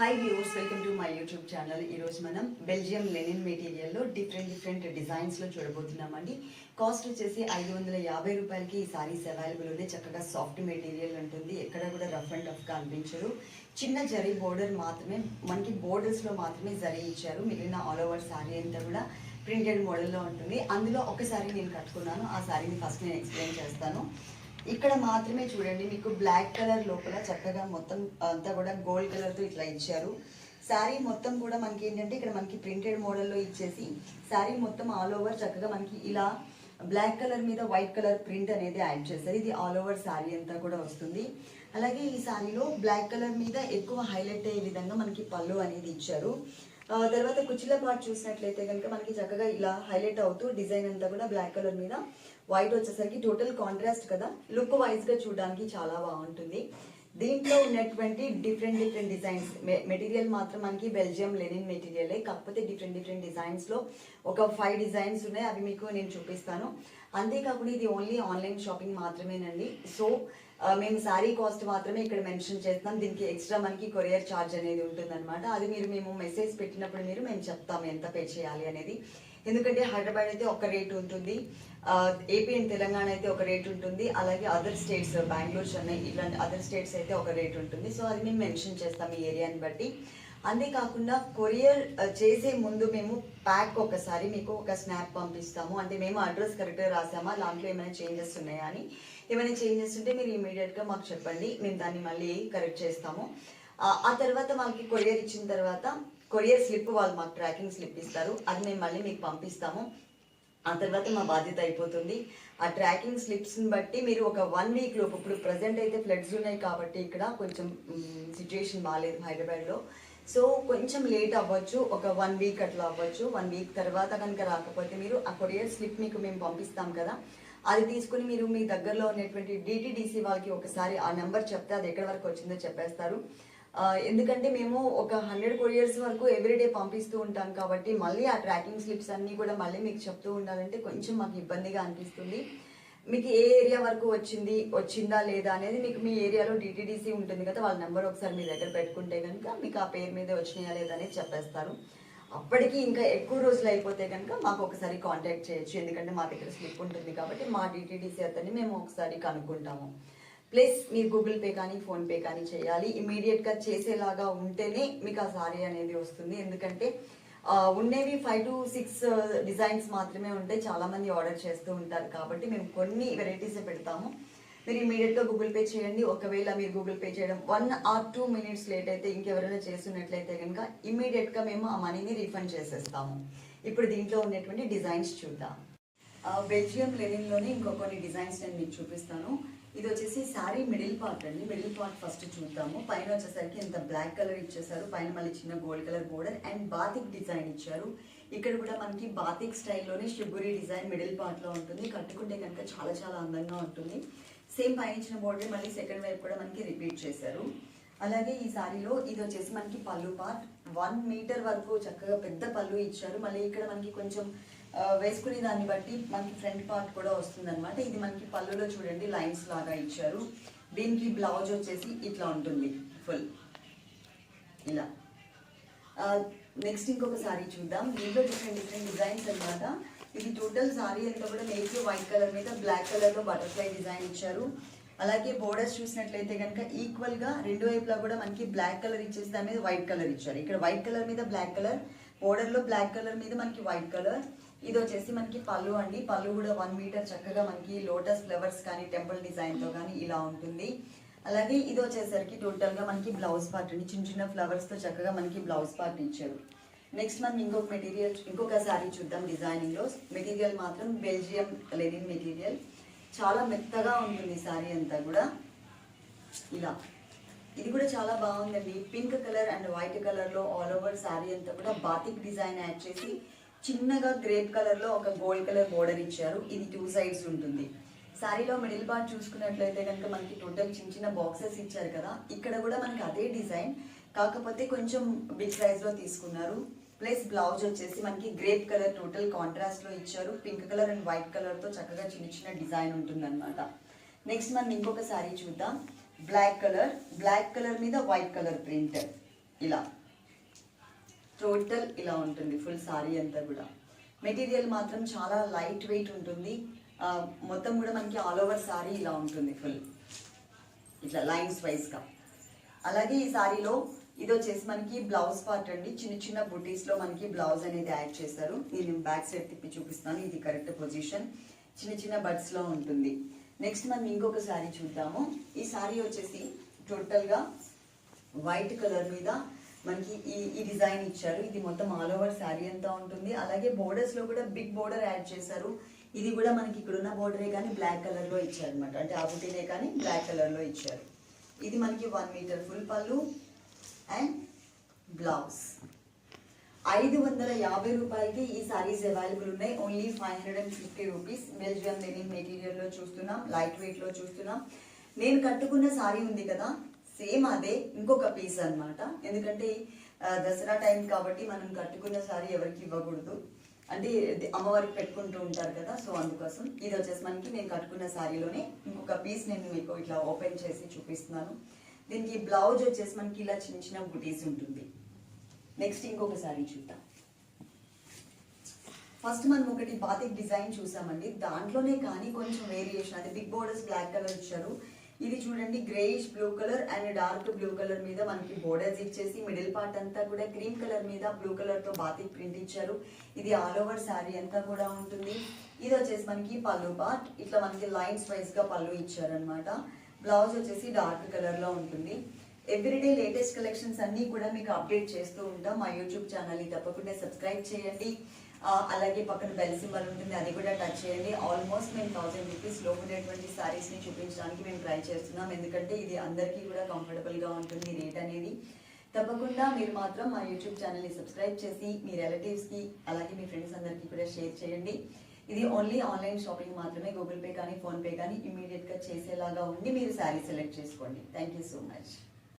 Hi viewers welcome to my YouTube channel ఈరోజు మనం Belgium linen మెటీరియల్లో డిఫరెంట్ డిఫరెంట్ డిజైన్స్లో చూడబోతున్నామండి. కాస్ట్ వచ్చేసి ఐదు వందల యాభై రూపాయలకి ఈ సారీస్ అవైలబుల్ ఉన్నాయి చక్కగా సాఫ్ట్ మెటీరియల్ ఉంటుంది. ఎక్కడ కూడా రఫ్ అండ్ టఫ్గా అనిపించరు చిన్న జరీ బోర్డర్ మాత్రమే మనకి బోర్డర్స్లో మాత్రమే జరీ ఇచ్చారు. మిగిలిన ఆల్ ఓవర్ సారీ అంతా కూడా ప్రింటెడ్ మోడల్లో ఉంటుంది. అందులో ఒక సారీ నేను కట్టుకున్నాను. ఆ సారీని ఫస్ట్ నేను ఎక్స్ప్లెయిన్ చేస్తాను. ఇక్కడ మాత్రమే చూడండి మీకు బ్లాక్ కలర్ లోపల చక్కగా మొత్తం అంతా కూడా గోల్డ్ కలర్తో ఇట్లా ఇచ్చారు. శారీ మొత్తం కూడా మనకి ఏంటంటే ఇక్కడ మనకి ప్రింటెడ్ మోడల్లో ఇచ్చేసి శారీ మొత్తం ఆల్ ఓవర్ చక్కగా మనకి ఇలా బ్లాక్ కలర్ మీద వైట్ కలర్ ప్రింట్ అనేది యాడ్ చేస్తారు. ఇది ఆల్ ఓవర్ శారీ అంతా కూడా వస్తుంది. అలాగే ఈ శారీలో బ్లాక్ కలర్ మీద ఎక్కువ హైలైట్ అయ్యే విధంగా మనకి పళ్ళు అనేది ఇచ్చారు. తర్వాత కుచ్చిల పార్ట్ చూసినట్లయితే కనుక మనకి చక్కగా ఇలా హైలైట్ అవుతూ డిజైన్ అంతా కూడా బ్లాక్ కలర్ మీద వైట్ వచ్చేసరికి టోటల్ కాంట్రాస్ట్ కదా. లుక్ వైజ్గా చూడడానికి చాలా బాగుంటుంది. దీంట్లో ఉన్నటువంటి డిఫరెంట్ డిఫరెంట్ డిజైన్స్ మెటీరియల్ మాత్రం మనకి బెల్జియం లెనిన్ మెటీరియలే కాకపోతే డిఫరెంట్ డిఫరెంట్ డిజైన్స్లో ఒక ఫైవ్ డిజైన్స్ ఉన్నాయి. అవి మీకు నేను చూపిస్తాను. అంతేకాకుండా ఇది ఓన్లీ ఆన్లైన్ షాపింగ్ మాత్రమేనండి. సో మేము శారీ కాస్ట్ మాత్రమే ఇక్కడ మెన్షన్ చేస్తాం. దీనికి ఎక్స్ట్రా మనకి కొరియర్ ఛార్జ్ అనేది ఉంటుందన్నమాట. అది మీరు మేము మెసేజ్ పెట్టినప్పుడు మీరు మేము చెప్తాము ఎంత పే చేయాలి అనేది. ఎందుకంటే హైదరాబాద్ అయితే ఒక రేట్ ఉంటుంది. ఏపీ అండ్ తెలంగాణ అయితే ఒక రేట్ ఉంటుంది. అలాగే అదర్ స్టేట్స్ బెంగళూరు చెన్నై ఇలాంటి అదర్ స్టేట్స్ అయితే ఒక రేట్ ఉంటుంది. సో అది మేము మెన్షన్ చేస్తాం ఈ ఏరియాని బట్టి. అంతేకాకుండా కొరియర్ చేసే ముందు మేము ప్యాక్ ఒకసారి మీకు ఒక స్నాప్ పంపిస్తాము. అంటే మేము అడ్రస్ కరెక్ట్గా రాసామా దాంట్లో ఏమైనా చేంజెస్ ఉన్నాయా అని. ఏమైనా చేంజెస్ ఉంటే మీరు ఇమీడియట్గా మాకు చెప్పండి. మేము దాన్ని మళ్ళీ కరెక్ట్ చేస్తాము. ఆ ఆ తర్వాత మాకు కొరియర్ ఇచ్చిన తర్వాత కొరియర్ స్లిప్ వాళ్ళు మాకు ట్రాకింగ్ స్లిప్ ఇస్తారు. అది మేము మళ్ళీ మీకు పంపిస్తాము. ఆ తర్వాత మా బాధ్యత అయిపోతుంది. ఆ ట్రాకింగ్ స్లిప్స్ని బట్టి మీరు ఒక వన్ వీక్ లోపు ఇప్పుడు ప్రజెంట్ అయితే ఫ్లడ్స్ ఉన్నాయి కాబట్టి ఇక్కడ కొంచెం సిచ్యుయేషన్ బాగాలేదు హైదరాబాద్లో. సో కొంచెం లేట్ అవ్వచ్చు ఒక వన్ వీక్ అట్లా అవ్వచ్చు. వన్ వీక్ తర్వాత కనుక రాకపోతే మీరు ఆ కొరియర్ స్లిప్ మీకు మేము పంపిస్తాం కదా. అది తీసుకుని మీరు మీ దగ్గరలో ఉన్నటువంటి డిటిడిసి వాళ్ళకి ఒకసారి ఆ నెంబర్ చెప్తే అది ఎక్కడి వరకు వచ్చిందో చెప్పేస్తారు. ఎందుకంటే మేము ఒక హండ్రెడ్ కొరియర్స్ వరకు ఎవ్రీడే పంపిస్తూ ఉంటాం కాబట్టి మళ్ళీ ఆ ట్రాకింగ్ స్లిప్స్ అన్నీ కూడా మళ్ళీ మీకు చెప్తూ ఉండాలంటే కొంచెం మాకు ఇబ్బందిగా అనిపిస్తుంది. మీకు ఏ ఏరియా వరకు వచ్చింది వచ్చిందా లేదా అనేది మీకు మీ ఏరియాలో డిటీడీసీ ఉంటుంది కదా వాళ్ళ నెంబర్ ఒకసారి మీ దగ్గర పెట్టుకుంటే కనుక మీకు ఆ పేరు మీద వచ్చినాయా లేదా అనేది చెప్పేస్తారు. అప్పటికి ఇంకా ఎక్కువ రోజులు అయిపోతే కనుక మాకు ఒకసారి కాంటాక్ట్ చేయొచ్చు. ఎందుకంటే మా దగ్గర స్లిప్ ఉంటుంది కాబట్టి మా డిటీడీసీ అతన్ని మేము ఒకసారి కనుక్కుంటాము. ప్లస్ మీరు గూగుల్ పే కానీ ఫోన్ పే కానీ చేయాలి. ఇమీడియట్గా చేసేలాగా ఉంటేనే మీకు ఆ సారీ అనేది వస్తుంది. ఎందుకంటే ఉండేవి ఫైవ్ టు సిక్స్ డిజైన్స్ మాత్రమే ఉంటాయి. చాలా మంది ఆర్డర్ చేస్తూ ఉంటారు కాబట్టి మేము కొన్ని వెరైటీస్ పెడతాము. మీరు ఇమీడియట్గా గూగుల్ పే చేయండి. ఒకవేళ మీరు గూగుల్ పే చేయడం one or two minutes late అయితే ఇంకెవరైనా చేస్తున్నట్లయితే కనుక ఇమీడియట్గా మేము ఆ మనీని రీఫండ్ చేసేస్తాము. ఇప్పుడు దీంట్లో ఉన్నటువంటి డిజైన్స్ చూద్దాం. బెల్జియం లెనిన్లోనే ఇంకో కొన్ని డిజైన్స్ నేను మీకు చూపిస్తాను. ఇది వచ్చేసి శారీ మిడిల్ పార్ట్ అండి. మిడిల్ పార్ట్ ఫస్ట్ చూద్దాము. పైన వచ్చేసరికి ఇంత బ్లాక్ కలర్ ఇచ్చేసారు. పైన మళ్ళీ చిన్న gold colour border and batik design ఇచ్చారు. ఇక్కడ కూడా మనకి బాతిక్ స్టైల్లోనే షిబురి డిజైన్ మిడిల్ పార్ట్లో ఉంటుంది. కట్టుకుంటే కనుక చాలా చాలా అందంగా ఉంటుంది. సేమ్ పైన ఇచ్చిన బోర్డర్ మళ్ళీ సెకండ్ వైపు కూడా మనకి రిపీట్ చేశారు. అలాగే ఈ సారీలో ఇది వచ్చేసి మనకి పళ్ళు పార్ట్ వన్ మీటర్ వరకు చక్కగా పెద్ద పళ్ళు ఇచ్చారు. మళ్ళీ ఇక్కడ మనకి కొంచెం వేసుకునే దాన్ని బట్టి మనకి ఫ్రంట్ పార్ట్ కూడా వస్తుంది ఇది మనకి పళ్ళులో చూడండి లైన్స్ లాగా ఇచ్చారు. దీనికి బ్లౌజ్ వచ్చేసి ఇట్లా ఉంటుంది ఫుల్. ఇలా. నెక్స్ట్ ఇంకొక సారీ చూద్దాం. దీంట్లో డిఫరెంట్ డిఫరెంట్ డిజైన్స్ అనమాట ఇది టోటల్ సారీ అంతా కూడా నేవీ వైట్ కలర్ మీద బ్లాక్ కలర్లో బటర్ఫ్లై డిజైన్ ఇచ్చారు. అలాగే బోర్డర్స్ చూసినట్లయితే కనుక ఈక్వల్గా రెండు వైపులా కూడా మనకి బ్లాక్ కలర్ ఇచ్చేసి దాని మీద వైట్ కలర్ ఇచ్చారు. ఇక్కడ వైట్ కలర్ మీద బ్లాక్ కలర్ బోర్డర్లో బ్లాక్ కలర్ మీద మనకి వైట్ కలర్ ఇది వచ్చేసి మనకి పళ్ళు అండి. పళ్ళు కూడా వన్ మీటర్ చక్కగా మనకి లోటస్ ఫ్లవర్స్ కానీ టెంపుల్ డిజైన్తో కానీ ఇలా ఉంటుంది. అలాగే ఇది వచ్చేసరికి టోటల్గా మనకి బ్లౌజ్ పార్ట్ అండి. చిన్న చిన్న ఫ్లవర్స్తో చక్కగా మనకి బ్లౌజ్ పార్ట్ ఇచ్చారు. నెక్స్ట్ మనం ఇంకొక మెటీరియల్ ఇంకొక శారీ చూద్దాం డిజైనింగ్లో. మెటీరియల్ మాత్రం బెల్జియం లెనిన్ మెటీరియల్ చాలా మెత్తగా ఉంటుంది శారీ అంతా కూడా. ఇలా. ఇది కూడా చాలా బాగుందండి. పింక్ కలర్ అండ్ వైట్ కలర్లో ఆల్ ఓవర్ శారీ అంతా కూడా బాతిక్ డిజైన్ యాడ్ చేసి చిన్నగా గ్రేప్ కలర్లో ఒక గోల్డ్ కలర్ బోర్డర్ ఇచ్చారు. ఇది టూ సైడ్స్ ఉంటుంది. శారీలో మిడిల్ పార్ట్ చూసుకున్నట్లయితే కనుక మనకి టోటల్ చిన్న చిన్న బాక్సెస్ ఇచ్చారు కదా. ఇక్కడ కూడా మనకి అదే డిజైన్. కాకపోతే కొంచెం బిగ్ సైజ్లో తీసుకున్నారు. ప్లస్ బ్లౌజ్ వచ్చేసి మనకి గ్రేప్ కలర్ టోటల్ కాంట్రాస్ట్లో ఇచ్చారు. పింక్ కలర్ అండ్ వైట్ కలర్తో చక్కగా చిన్న చిన్న డిజైన్ ఉంటుందన్నమాట. నెక్స్ట్ మనం ఇంకొక శారీ చూద్దాం. Black colour. బ్లాక్ కలర్ మీద వైట్ కలర్ ప్రింట్. ఇలా. టోటల్ ఇలా ఉంటుంది ఫుల్ సారీ అంతా కూడా. మెటీరియల్ మాత్రం చాలా లైట్ వెయిట్ ఉంటుంది. మొత్తం కూడా మనకి ఆల్ ఓవర్ సారీ ఇలా ఉంటుంది ఫుల్ ఇట్లా లైన్స్ వైజ్గా అలాగే ఈ సారీలో ఇది వచ్చేసి మనకి బ్లౌజ్ పార్ట్ అండి. చిన్న చిన్న బుటీస్లో మనకి బ్లౌజ్ అనేది యాడ్ చేస్తారు. నేను బ్యాక్ సైడ్ తిప్పి చూపిస్తాను. ఇది కరెక్ట్ పొజిషన్ చిన్న చిన్న బడ్స్లో ఉంటుంది. నెక్స్ట్ మనం ఇంకొక సారీ చూద్దాము. ఈ సారీ వచ్చేసి టోటల్గా వైట్ కలర్ మీద మనకి ఈ ఈ డిజైన్ ఇచ్చారు. ఇది మొత్తం ఆల్ ఓవర్ శారీ అంతా ఉంటుంది. అలాగే బోర్డర్స్లో కూడా బిగ్ బోర్డర్ యాడ్ చేశారు. ఇది కూడా మనకి ఇక్కడ ఉన్న బోర్డరే కానీ బ్లాక్ కలర్లో ఇచ్చారు అనమాట అంటే ఆబుటీనే కానీ బ్లాక్ కలర్లో ఇచ్చారు. ఇది మనకి one metre full pallu and blouse ఐదు వందల యాభై రూపాయలకి ఈ సారీస్ అవైలబుల్ ఉన్నాయి. Only five hundred and fifty rupees Belgium linen మెటీరియల్లో చూస్తున్నాం. లైట్ వెయిట్లో చూస్తున్నాం. నేను కట్టుకున్న సారీ ఉంది కదా. సేమ్ అదే ఇంకొక పీస్ అనమాట ఎందుకంటే దసరా టైం కాబట్టి మనం కట్టుకున్న సారీ ఎవరికి ఇవ్వకూడదు. అంటే అమ్మవారికి పెట్టుకుంటూ ఉంటారు కదా సో అందుకోసం ఇది వచ్చేసి మనకి నేను కట్టుకున్న సారీలోనే ఇంకొక పీస్ నేను మీకు ఇట్లా ఓపెన్ చేసి చూపిస్తున్నాను. దీనికి బ్లౌజ్ వచ్చేసి మనకి ఇలా చిన్న చిన్న బుటీస్ ఉంటుంది. నెక్స్ట్ ఇంకొక సారీ చూద్దాం. ఫస్ట్ మనం ఒకటి బాతిక్ డిజైన్ చూసామండి. దాంట్లోనే కానీ కొంచెం వేరియేషన్ అది బిగ్ బోర్డర్స్ బ్లాక్ కలర్ ఇచ్చారు. ఇది చూడండి greyish blue colour and dark blue colour మీద మనకి బోర్డర్స్ ఇచ్చేసి మిడిల్ పార్ట్ అంతా కూడా క్రీమ్ కలర్ మీద బ్లూ కలర్తో బాతిక్ ప్రింట్ ఇచ్చారు. ఇది ఆల్ ఓవర్ శారీ అంతా కూడా ఉంటుంది. ఇది వచ్చేసి మనకి పళ్ళు పార్ట్ ఇట్లా మనకి లైన్స్ వైజ్గా పళ్ళు ఇచ్చారనమాట బ్లౌజ్ వచ్చేసి డార్క్ కలర్లో ఉంటుంది. ఎవ్రీడే లేటెస్ట్ కలెక్షన్స్ అన్నీ కూడా మీకు అప్డేట్ చేస్తూ ఉంటాం. మా యూట్యూబ్ ఛానల్ని తప్పకుండా సబ్స్క్రైబ్ చేయండి. అలాగే పక్కన బెల్ సింబల్ ఉంటుంది అది కూడా టచ్ చేయండి. ఆల్మోస్ట్ మేము థౌసండ్ రూపీస్లో ఉండేటువంటి సారీస్ని చూపించడానికి మేము ట్రై చేస్తున్నాం. ఎందుకంటే ఇది అందరికీ కూడా కంఫర్టబుల్గా ఉంటుంది రేట్ అనేది. తప్పకుండా మీరు మాత్రం మా యూట్యూబ్ ఛానల్ని సబ్స్క్రైబ్ చేసి మీ రిలేటివ్స్కి అలాగే మీ ఫ్రెండ్స్ అందరికీ కూడా షేర్ చేయండి. ఇది ఓన్లీ ఆన్లైన్ షాపింగ్ మాత్రమే. గూగుల్ పే కానీ ఫోన్పే కానీ ఇమీడియట్గా చేసేలాగా ఉండి మీరు శారీ సెలెక్ట్ చేసుకోండి. Thank you so much